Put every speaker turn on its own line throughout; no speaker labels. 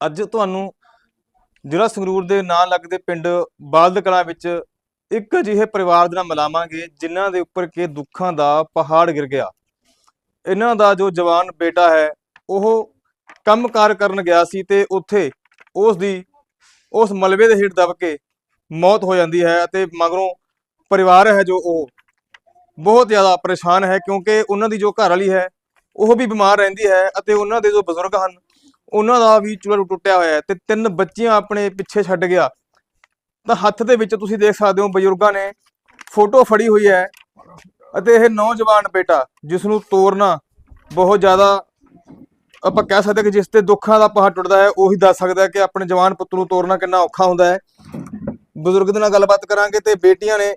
ਅੱਜ ਤੁਹਾਨੂੰ ਜ਼ਿਲ੍ਹਾ ਸੰਗਰੂਰ ਦੇ ਨਾਂ ਲੱਗਦੇ ਪਿੰਡ ਬਾਲਦ ਕਲਾਂ ਵਿੱਚ ਇੱਕ ਅਜਿਹੇ ਪਰਿਵਾਰ ਦੇ ਨਾਲ ਮਿਲਾਵਾਂਗੇ, ਜਿਨ੍ਹਾਂ ਦੇ ਉੱਪਰ ਕਿ ਦੁੱਖਾਂ ਦਾ ਪਹਾੜ ਗਿਰ ਗਿਆ। ਇਹਨਾਂ ਦਾ ਜੋ ਜਵਾਨ ਬੇਟਾ ਹੈ, ਉਹ ਕੰਮਕਾਰ ਕਰਨ ਗਿਆ ਸੀ ਤੇ ਉੱਥੇ ਉਸ ਦੀ, ਉਸ ਮਲਬੇ ਦੇ ਹੇਠ ਦਬ ਕੇ ਮੌਤ ਹੋ ਜਾਂਦੀ ਹੈ ਅਤੇ ਮਗਰੋਂ ਪਰਿਵਾਰ ਹੈ ਜੋ ਉਹ। ਬਹੁਤ ਜ਼ਿਆਦਾ ਪਰੇਸ਼ਾਨ ਹੈ ਕਿਉਂਕਿ ਉਹਨਾਂ ਦੀ ਜੋ ਘਰ ਵਾਲੀ ਹੈ, ਉਹ ਵੀ ਬਿਮਾਰ ਰਹਿੰਦੀ ਹੈ ਅਤੇ ਉਹਨਾਂ ਦੇ ਜੋ ਬਜ਼ੁਰਗ ਹਨ ਉਹਨਾਂ ਦਾ ਵੀ ਚੂਲਾ ਟੁੱਟਿਆ ਹੋਇਆ ਹੈ ਤੇ ਤਿੰਨ ਬੱਚੀਆਂ ਆਪਣੇ ਪਿੱਛੇ ਛੱਡ ਗਿਆ। ਤਾਂ ਹੱਥ ਦੇ ਵਿੱਚ ਤੁਸੀਂ ਦੇਖ ਸਕਦੇ ਹੋ ਬਜ਼ੁਰਗਾਂ ਨੇ ਫੋਟੋ ਫੜੀ ਹੋਈ ਹੈ ਅਤੇ ਇਹ ਨੌਜਵਾਨ ਬੇਟਾ ਜਿਸ ਨੂੰ ਤੋਰਨਾ ਬਹੁਤ ਜ਼ਿਆਦਾ ਆਪਾਂ ਕਹਿ ਸਕਦੇ ਕਿ ਜਿਸ ਤੇ ਦੁੱਖਾਂ ਦਾ ਪਹਾੜ ਟੁੱਟਦਾ ਹੈ, ਉਹੀ ਦੱਸ ਸਕਦਾ ਹੈ ਕਿ ਆਪਣੇ ਜਵਾਨ ਪੁੱਤ ਨੂੰ ਤੋਰਨਾ ਕਿੰਨਾ ਔਖਾ ਹੁੰਦਾ ਹੈ। ਬਜ਼ੁਰਗ ਦੇ ਨਾਲ ਗੱਲਬਾਤ ਕਰਾਂਗੇ ਤੇ ਬੇਟੀਆਂ ਨੇ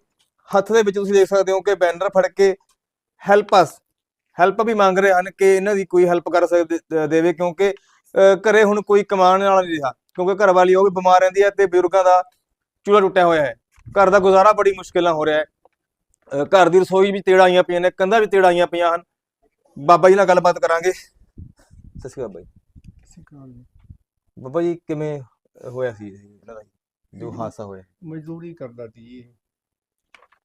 ਹੱਥ ਦੇ ਵਿੱਚ ਤੁਸੀਂ ਦੇਖ ਸਕਦੇ ਹੋ ਕਿ ਬੈਨਰ ਫੜ ਕੇ ਹੈਲਪ ਅਸ ਹੈਲਪ ਵੀ ਮੰਗ ਰਹੇ ਹਨ ਕਿ ਇਹਨਾਂ ਦੀ ਕੋਈ ਹੈਲਪ ਕਰ ਸਕਦੇ ਦੇਵੇ ਕਿਉਂਕਿ ਘਰੇ ਹੁਣ ਕੋਈ ਕਮਾਉਣ ਵਾਲਾ ਨਹੀਂ ਰਿਹਾ ਕਿਉਂਕਿ ਘਰ ਵਾਲੀ ਉਹ ਵੀ ਬਿਮਾਰ ਰਹਿੰਦੀ ਹੈ ਤੇ ਬਜ਼ੁਰਗਾਂ ਦਾ ਚੂਲਾ ਟੁੱਟਿਆ ਹੋਇਆ ਹੈ। ਘਰ ਦਾ ਗੁਜ਼ਾਰਾ ਬੜੀ ਮੁਸ਼ਕਿਲ ਨਾਲ ਹੋ ਰਿਹਾ ਹੈ। ਘਰ ਦੀ ਰਸੋਈ ਵੀ ਤੇੜਾਂ ਆਈਆਂ ਪਈਆਂ ਨੇ ਕੰਧਾਂ ਵੀ ਤੇੜਾਂ ਆਈਆਂ ਪਈਆਂ ਹਨ। ਬਾਬਾ ਜੀ ਨਾਲ ਗੱਲਬਾਤ ਕਰਾਂਗੇ। ਸਤਿ ਸ਼੍ਰੀ ਅਕਾਲ ਬਾਈ। ਬਾਬਾ ਜੀ ਕਿਵੇਂ ਹੋਇਆ ਸੀ ਇਹ ਇਹਨਾਂ ਦਾ ਜੋ ਹਾਦਸਾ ਹੋਇਆ?
ਮਜ਼ਦੂਰੀ ਕਰਦਾ ਸੀ ਇਹ।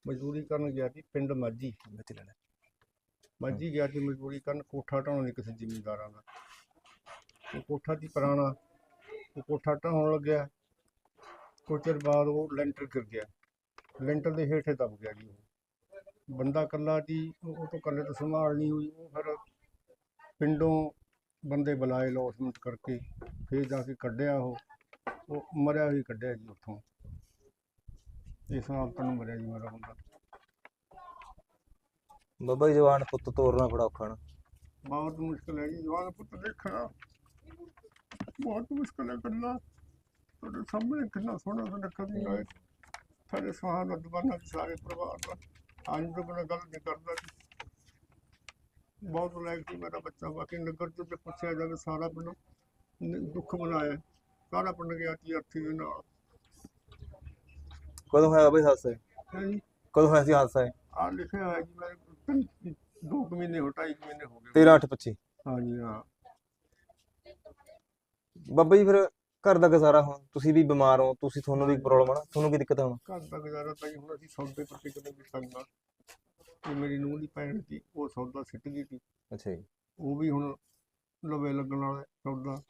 ਮਜ਼ਦੂਰੀ ਕਰਨ ਗਿਆ ਸੀ ਪਿੰਡ
ਲੈ ਲੈ।
ਮਾਝੀ ਗਿਆ ਸੀ ਮਜ਼ਦੂਰੀ ਕਰਨ ਕੋਠਾ ਢਾਉਣ ਲਈ ਕਿਸੇ ਜ਼ਿਮੀਂਦਾਰਾਂ ਦਾ। ਉਹ ਕੋਠਾ ਸੀ ਪੁਰਾਣਾ ਉਹ ਕੋਠਾ ਢਾਉਣ ਲੱਗਿਆ। ਕੁਝ ਚਿਰ ਬਾਅਦ ਉਹ ਲੈਂਟਰ ਗਿਰ ਗਿਆ। ਲੈਂਟਰ ਦੇ ਹੇਠੇ ਦਬ ਗਿਆ ਜੀ ਉਹ। ਬੰਦਾ ਇਕੱਲਾ ਸੀ ਉਹ ਤੋਂ ਇਕੱਲੇ ਤੋਂ ਸੰਭਾਲ ਨਹੀਂ ਹੋਈ। ਉਹ ਫਿਰ ਪਿੰਡੋਂ ਬੰਦੇ ਬੁਲਾਏ ਲੋਸਮੈਂਟ ਕਰਕੇ ਫਿਰ ਜਾ ਕੇ ਕੱਢਿਆ ਉਹ। ਉਹ ਮਰਿਆ ਹੀ ਕੱਢਿਆ ਜੀ ਉੱਥੋਂ। ਇਸ ਹਾਲਤ ਨੂੰ ਮਰਿਆ ਜੀ ਮੇਰਾ ਬੰਦਾ।
ਬਾਬਾ ਜੀ ਜਵਾਨ ਪੁੱਤ ਤੋਰਨਾ ਬੜਾ ਔਖਾ ਨਾ।
ਬਹੁਤ ਮੁਸ਼ਕਲ ਹੈ ਜੀ। ਜਵਾਨ ਪੁੱਤ ਦੇਖਣਾ। ਬਹੁਤ ਮੁਸ਼ਕਲ ਹੈ ਕਰਨਾ ਤੁਹਾਡੇ ਸਾਹਮਣੇ ਕਿੰਨਾ ਸੋਹਣਾ ਤੁਹਾਡਾ ਕਵੀ ਹੈ ਸਾਡੇ ਦਾ ਦਵਾਨਾ ਸਾਰੇ ਪਰਿਵਾਰ ਦਾ। ਅੱਜ ਤੋਂ ਬਿਨਾਂ ਗੱਲ ਨਹੀਂ ਕਰਦਾ ਬਹੁਤ ਲਾਇਕ ਸੀ ਮੇਰਾ ਬੱਚਾ ਬਾਕੀ ਨਗਰ ਤੋਂ ਜੇ ਪੁੱਛਿਆ ਜਾਵੇ ਸਾਰਾ ਪਿੰਡ ਦੁੱਖ ਮਨਾਇਆ। ਸਾਰਾ ਪਿੰਡ ਗਿਆ ਸੀ ਅਰਥੀ ਦੇ ਨਾਲ।
ਕਦੋਂ ਹੋਇਆ ਜੀ ਹਾਦਸਾ?
ਹੈ
ਕਦੋਂ ਹੋਇਆ ਸੀ ਹਾਦਸਾ ਇਹ?
ਆ ਲਿਖਿਆ ਹੋਇਆ ਜੀ ਮੇਰੇ ਤਿੰਨ- ਦੋ ਕੁ ਮਹੀਨੇ ਹੋ ਢਾਈ ਕੁ ਮਹੀਨੇ ਹੋ ਗਏ।
13 8 25
ਹਾਂਜੀ ਹਾਂ।
ਬਾਬਾ ਜੀ ਫਿਰ ਘਰ ਦਾ ਗੁਜ਼ਾਰਾ ਹੁਣ ਤੁਸੀਂ ਵੀ ਬਿਮਾਰ ਹੋ ਤੁਸੀਂ ਤੁਹਾਨੂੰ ਵੀ ਪ੍ਰੋਬਲਮ ਆ ਨਾ ਤੁਹਾਨੂੰ ਕੀ ਦਿੱਕਤ ਆ ਹੁਣ?
ਘਰ ਦਾ ਗੁਜ਼ਾਰਾ ਤਾਂ ਜੀ ਹੁਣ ਅਸੀਂ ਸੌਦੇ ਪੱਤੇ ਕਦੇ ਵੀ ਕਰਨਾ ਇਹ ਮੇਰੀ ਨੂੰਹ ਦੀ ਭੈਣ ਸੀ ਉਹ ਸੌਦਾ ਸਿੱਟ ਗਈ ਸੀ।
ਅੱਛਾ ਜੀ।
ਉਹ ਵੀ ਹੁਣ ਲਵੇ ਲੱਗਣ ਵਾਲਾ ਸੌਦਾ।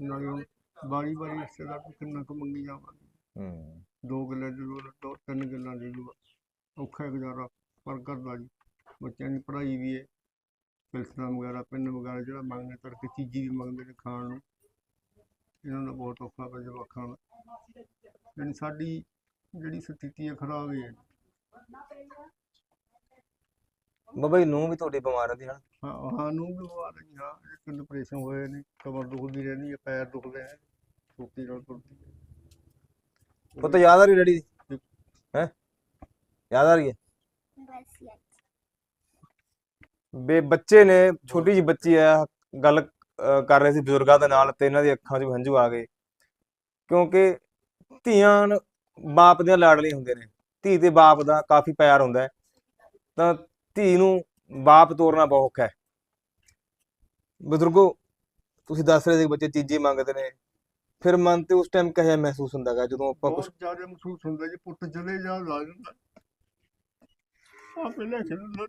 ਨਾਲੇ ਹੁਣ ਵਾਰੀ ਵਾਰੀ ਰਿਸ਼ਤੇਦਾਰ ਤੋਂ ਕਿੰਨਾ ਕੁ ਮੰਗੀ ਜਾਵਾਂਗੇ।
ਹੂੰ।
ਦੋ ਗੱਲਾਂ ਦੇ ਦੋ ਦੋ ਤਿੰਨ ਗੱਲਾਂ ਦੇ ਦੋ ਔਖਾ ਹੈ ਗੁਜ਼ਾਰਾ ਪਰ ਕਰਦਾ ਜੀ। ਬੱਚਿਆਂ ਦੀ ਪੜ੍ਹਾਈ ਵੀ ਹੈ। ਪਿਲਸਣਾ ਵਗੈਰਾ ਪਿੰਨ ਵਗੈਰਾ ਜਿਹੜਾ ਮੰਗਦੇ ਕਰਕੇ ਚੀਜ਼ੀ ਵੀ ਮੰਗਦੇ ਨੇ ਖਾਣ ਨੂੰ। ਇਹਨਾਂ ਦਾ ਬਹੁਤ ਔਖਾ ਪਿਆ ਜਵਾਕਾਂ ਦਾ ਯਾਨੀ ਸਾਡੀ ਜਿਹੜੀ ਸਥਿਤੀ ਹੈ ਖਰਾਬ ਹੀ
ਬਾਬਾ ਜੀ ਨੂੰ ਵੀ ਤੁਹਾਡੀ ਬਿਮਾਰ ਰਹਿੰਦੀ ਹਨ
ਹਾਂ ਹਾਂ ਨੂੰ ਵੀ ਬਿਮਾਰ ਹੈ ਹਾਂ। ਇੱਕ ਡਿਪਰੈਸ਼ਨ ਹੋਏ ਨੇ ਕਮਰ ਦੁਖਦੀ ਰਹਿੰਦੀ ਹੈ ਪੈਰ ਦੁਖਦੇ ਹੈ ਛੋਟੀ ਨਾਲ ਤੁਰਦੀ ਹੈ।
ਪੁੱਤ ਯਾਦ ਆ ਰਹੀ ਡੈਡੀ ਦੀ? ਹੈ? ਯਾਦ ਆ ਰਹੀ ਹੈ? ਬੇ ਬੱਚੇ ਨੇ ਛੋਟੀ ਜੀ ਬੱਚੀ ਹੈ ਗੱਲ ਕਰ ਰਹੇ ਸੀ ਬਜ਼ੁਰਗਾਂ ਦੇ ਨਾਲ ਤੇ ਇਹਨਾਂ ਦੀ ਅੱਖਾਂ 'ਚ ਹੰਝੂ ਆ ਗਏ। ਕਿਉਂਕਿ ਧੀਆਂ ਬਾਪ ਦੀਆਂ ਲਾਡਲੀਆਂ ਹੁੰਦੇ ਨੇ। ਧੀ ਤੇ ਬਾਪ ਦਾ ਕਾਫੀ ਪਿਆਰ ਹੁੰਦਾ ਹੈ। ਤਾਂ ਧੀ ਨੂੰ ਬਾਪ ਤੋਰਨਾ ਬਹੁਤ ਔਖਾ ਹੈ। ਬਜ਼ੁਰਗੋ, ਤੁਸੀਂ ਦੱਸ ਰਹੇ ਸੀ ਬੱਚੇ ਚੀਜ਼ੀ ਮੰਗਦੇ ਨੇ। ਫਿਰ ਮਨ ਤੇ ਉਸ ਟਾਈਮ ਕਿਹਾ ਮਹਿਸੂਸ ਹੁੰਦਾ ਹੈਗਾ ਜਦੋਂ ਆਪਾਂ ਕੁਝ
ਜ਼ਿਆਦਾ ਮਹਿਸੂਸ ਹੁੰਦਾ ਜੀ, ਪੁੱਤ ਚਲੇ ਜਾ, ਲਾ ਜਾਂਦਾ ਆ ਪਹਿਲਾਂ ਖੇਡਦਾ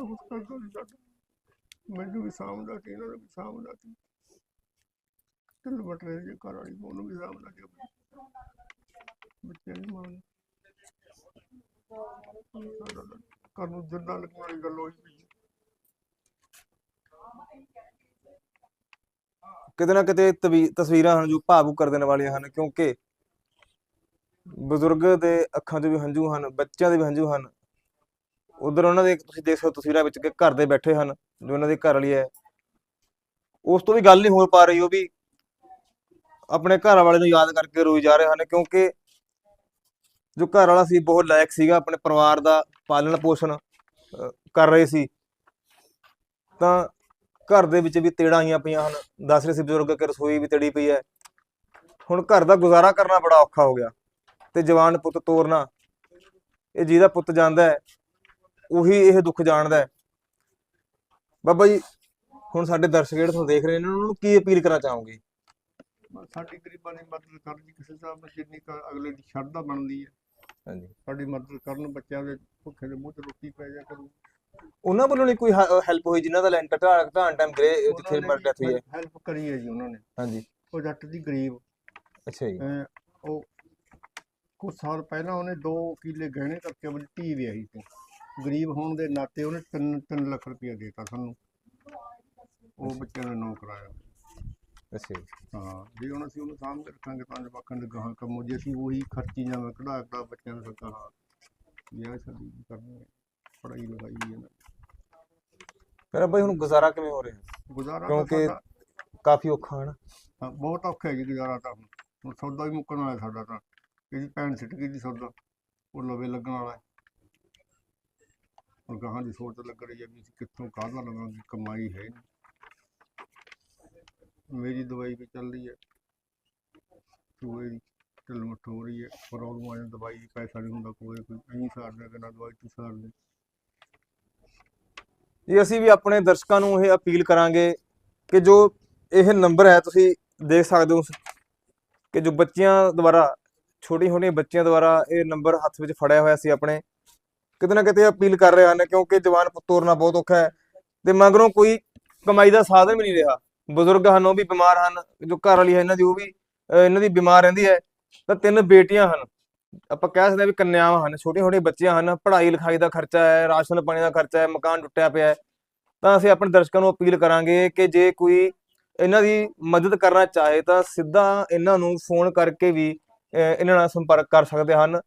ਸੀ ਉਹ ਆਹ ਕੁਛ ਮੈਨੂੰ ਵੀ ਸਾਂਭਦਾ ਸੀ ਇਹਨਾਂ ਨੂੰ ਵੀ ਸਾਂਭਦਾ ਸੀ ਤਿੰਨ ਬਟਰੇ ਜੇ ਘਰ ਵਾਲੀ, ਉਹਨੂੰ ਵੀ ਸਾਂਭਦਾ ਸੀ ਬੱਚੇ ਨਹੀਂ ਮਾਣ ਕਰ ਨੂੰ। ਜਿੰਦਾ ਲੱਗਣ ਵਾਲੀ ਗੱਲ ਹੋਈ ਪਈ
ਕਿਤੇ ਨਾ ਕਿਤੇ ਤਵੀ- ਤਸਵੀਰਾਂ ਹਨ ਜੋ ਭਾਵੁਕ ਕਰ ਦੇਣ ਵਾਲੀਆਂ ਹਨ ਕਿਉਂਕਿ ਬਜ਼ੁਰਗ ਦੇ ਅੱਖਾਂ 'ਚ ਵੀ ਹੰਝੂ ਹਨ, ਬੱਚਿਆਂ ਦੇ ਵੀ ਹੰਝੂ ਹਨ। ਉਧਰ ਉਹਨਾਂ ਦੇ ਤੁਸੀਂ ਦੇਖ ਸਕਦੇ ਹੋ ਤਸਵੀਰਾਂ ਵਿੱਚ ਕਿ ਘਰ ਦੇ ਬੈਠੇ ਹਨ, ਜੋ ਉਹਨਾਂ ਦੀ ਘਰ ਵਾਲੀ ਹੈ। ਉਸ ਤੋਂ ਵੀ ਗੱਲ ਨਹੀਂ ਹੋ ਪਾ ਰਹੀ ਉਹ ਵੀ ਆਪਣੇ ਘਰ ਵਾਲੇ ਨੂੰ ਯਾਦ ਕਰਕੇ ਰੋਈ ਜਾ ਰਹੇ ਹਨ ਕਿਉਂਕਿ ਜੋ ਘਰ ਵਾਲਾ ਸੀ, ਬਹੁਤ ਲਾਇਕ ਸੀਗਾ, ਆਪਣੇ ਪਰਿਵਾਰ ਦਾ ਪਾਲਣ ਪੋਸ਼ਣ ਕਰ ਰਹੇ ਸੀ। ਤਾਂ ਘਰ ਦੇ ਵਿੱਚ ਵੀ ਤੇੜਾਂ ਆਈਆਂ ਪਈਆਂ ਹਨ। ਦੱਸ ਰਹੇ ਸੀ ਬਜ਼ੁਰਗ ਕਿ ਰਸੋਈ ਵੀ ਤੇੜੀ ਪਈ ਹੈ। ਹੁਣ ਘਰ ਦਾ ਗੁਜ਼ਾਰਾ ਕਰਨਾ ਬੜਾ ਔਖਾ ਹੋ ਗਿਆ। ਤੇ ਜਵਾਨ ਪੁੱਤ ਤੋਰਨਾ, ਇਹ ਜਿਹਦਾ ਪੁੱਤ ਜਾਂਦਾ ਹੈ ਉਹੀ ਇਹ ਦੁੱਖ ਜਾਣਦਾ ਹੈ। ਬਾਬਾ ਜੀ ਹੁਣ ਸਾਡੇ ਦਰਸ਼ਕ ਜਿਹੜੇ ਤੁਹਾਨੂੰ ਦੇਖ ਰਹੇ ਨੇ ਉਹਨਾਂ ਨੂੰ ਕੀ ਅਪੀਲ ਕਰਨਾ ਚਾਹੋਗੇ?
ਸਾਡੀ ਗਰੀਬਾਂ ਦੀ ਮਦਦ ਕਰਨ ਦੀ ਕਿਸੇ ਹਿਸਾਬ ਨਾਲ ਜਿੰਨੀ ਅਗਲੇ ਦੀ ਸ਼ਰਧਾ ਬਣਦੀ ਹੈ।
ਹਾਂਜੀ।
ਸਾਡੀ ਮਦਦ ਕਰਨ ਬੱਚਿਆਂ ਦੇ ਭੁੱਖੇ ਦੇ ਮੂੰਹ ਤੇ ਰੋਟੀ ਪੈ ਜਾ ਕਰੂ।
ਉਹਨਾਂ ਵੱਲੋਂ ਨਹੀਂ ਕੋਈ ਹੈਲਪ ਹੋਈ ਜਿਨ੍ਹਾਂ ਦਾ ਲੈਂਟਰ ਢਾਣ ਢਾਣ ਟਾਈਮ ਗਰੇ ਜਿੱਥੇ ਮਰ ਡੈਥ ਹੋਈ ਹੈ?
ਹੈਲਪ ਕਰੀ ਹੈ ਜੀ ਉਹਨਾਂ ਨੇ।
ਹਾਂਜੀ।
ਉਹ ਜੱਟ ਦੀ ਗਰੀਬ।
ਅੱਛਾ ਜੀ।
ਉਹ ਕੁਝ ਸਾਲ ਪਹਿਲਾਂ ਉਹਨੇ 2 ਕਿੱਲੇ ਗਹਿਣੇ ਕਰਕੇ ਆਪਣੀ ਧੀ ਵਿਆਹੀ ਸੀ। ਗਰੀਬ ਹੋਣ ਦੇ ਨਾਤੇ ਉਹਨੇ 3 3 ਲੱਖ ਰੁਪਇਆ ਦੇਤਾ ਸਾਨੂੰ। ਉਹ ਬੱਚਿਆਂ ਨੇ ਨੌ ਕਰਾਇਆ।
ਅੱਛਾ ਜੀ।
ਹਾਂ ਜੇ ਹੁਣ ਅਸੀਂ ਉਹਨੂੰ ਸਾਂਭ ਕੇ ਰੱਖਾਂਗੇ ਤਾਂ ਜਵਾਕਾਂ ਦੇ ਗਾਹਾਂ ਕੰਮ। ਜੇ ਅਸੀਂ ਉਹੀ ਖਰਚੀ ਜਾਵਾਂ ਕਢਾ ਕਢਾ ਬੱਚਿਆਂ ਨੂੰ ਸਰਕਾਰ ਵਿਆਹ ਸ਼ਾਦੀ ਵੀ ਕਰਨੀ ਹੈ ਪੜ੍ਹਾਈ ਲਿਖਾਈ ਵੀ ਹੈ ਨਾ।
ਮੇਰਾ ਬਾਈ ਹੁਣ ਗੁਜ਼ਾਰਾ ਕਿਵੇਂ ਹੋ ਰਿਹਾ?
ਗੁਜ਼ਾਰਾ ਤਾਂ
ਕਿਉਂਕਿ-
ਸਾਡਾ
ਕਾਫੀ ਔਖਾ ਹਨ
ਹਾਂ, ਬਹੁਤ ਔਖਾ ਹੈ ਜੀ ਗੁਜ਼ਾਰਾ ਤਾਂ। ਹੁਣ ਹੁਣ ਸੌਦਾ ਵੀ ਮੁੱਕਣ ਵਾਲਾ ਸਾਡਾ ਤਾਂ। ਇਹਦੀ ਭੈਣ ਸਿੱਟ ਗਈ ਦੀ ਸੌਦਾ। ਉਹ ਲਵੇ ਲੱਗਣ ਵਾਲਾ ਹੈ। ਹੁਣ ਗਾਹਾਂ ਦੀ ਸੋਚ ਲੱਗ ਰਹੀ ਹੈ ਵੀ ਅਸੀਂ ਕਿੱਥੋਂ ਕਾਹਦਾ ਲਵਾਂਗੇ ਕਮਾਈ ਹੈ ਨਹੀਂ। ਮੇਰੀ ਦਵਾਈ ਵੀ ਚੱਲ ਰਹੀ ਹੈ। ਸੂਏ ਦੀ ਢਿੱਲ ਹੋ ਰਹੀ ਹੈ। ਪ੍ਰੋਬਲਮ ਆ ਜਾਂਦੀ ਦਵਾਈ ਪੈਸਾ ਨਹੀਂ ਹੁੰਦਾ ਕੋਈ ਕੋਈ ਨਹੀਂ ਸਾਰਦਾ ਕਿ ਨਾ ਦਵਾਈ ਤੂੰ ਸਾਰ
ਜੀ, ਅਸੀਂ ਵੀ ਆਪਣੇ ਦਰਸ਼ਕਾਂ ਨੂੰ ਇਹ ਅਪੀਲ ਕਰਾਂਗੇ ਕਿ ਜੋ ਇਹ ਨੰਬਰ ਹੈ, ਤੁਸੀਂ ਦੇਖ ਸਕਦੇ ਹੋ ਕਿ ਜੋ ਬੱਚਿਆਂ ਦੁਆਰਾ ਛੋਟੀਆਂ ਛੋਟੀਆਂ ਬੱਚਿਆਂ ਦੁਆਰਾ ਇਹ ਨੰਬਰ ਹੱਥ ਵਿੱਚ ਫੜਿਆ ਹੋਇਆ ਸੀ ਆਪਣੇ। ਕਿਤੇ ਨਾ ਕਿਤੇ ਅਪੀਲ ਕਰ ਰਹੇ ਹਨ ਕਿਉਂਕਿ ਜਵਾਨ ਪੁੱਤ ਤੋਰਨਾ ਬਹੁਤ ਔਖਾ ਹੈ ਤੇ ਮਗਰੋਂ ਕੋਈ ਕਮਾਈ ਦਾ ਸਾਧਨ ਵੀ ਨਹੀਂ ਰਿਹਾ। ਬਜ਼ੁਰਗ ਹਨ, ਉਹ ਵੀ ਬਿਮਾਰ ਹਨ, ਜੋ ਘਰ ਵਾਲੀ ਹੈ ਇਹਨਾਂ ਦੀ, ਉਹ ਵੀ ਇਹਨਾਂ ਦੀ ਬਿਮਾਰ ਰਹਿੰਦੀ ਹੈ। ਤਾਂ ਤਿੰਨ ਬੇਟੀਆਂ ਹਨ। ਆਪਾਂ ਕਹਿ ਸਕਦੇ ਹਾਂ ਵੀ ਕੰਨਿਆਵਾਂ ਹਨ ਛੋਟੇ ਛੋਟੇ ਬੱਚੀਆਂ ਹਨ ਪੜ੍ਹਾਈ ਲਿਖਾਈ ਦਾ ਖਰਚਾ ਹੈ, ਰਾਸ਼ਨ ਪਾਣੀ ਦਾ ਖਰਚਾ ਹੈ, ਮਕਾਨ ਟੁੱਟਿਆ ਪਿਆ ਹੈ। ਤਾਂ ਅਸੀਂ ਆਪਣੇ ਦਰਸ਼ਕਾਂ ਨੂੰ ਅਪੀਲ ਕਰਾਂਗੇ ਕਿ ਜੇ ਕੋਈ ਇਹਨਾਂ ਦੀ ਮਦਦ ਕਰਨਾ ਚਾਹੇ ਤਾਂ ਸਿੱਧਾ ਇਹਨਾਂ ਨੂੰ ਫੋਨ ਕਰਕੇ ਵੀ ਇਹਨਾਂ ਨਾਲ ਸੰਪਰਕ ਕਰ ਸਕਦੇ ਹਨ।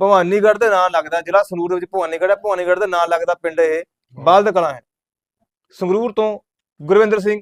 ਭਵਾਨੀਗੜ੍ਹ ਦੇ ਨਾਂ ਲੱਗਦਾ, ਜ਼ਿਲ੍ਹਾ ਸੰਗਰੂਰ ਦੇ ਵਿੱਚ ਭਵਾਨੀਗੜ੍ਹ ਹੈ। ਭਵਾਨੀਗੜ੍ਹ ਦੇ ਨਾਂ ਲੱਗਦਾ ਪਿੰਡ ਇਹ, ਬਾਲਦ ਕਲਾਂ ਹੈ। ਸੰਗਰੂਰ ਤੋਂ ਗੁਰਵਿੰਦਰ ਸਿੰਘ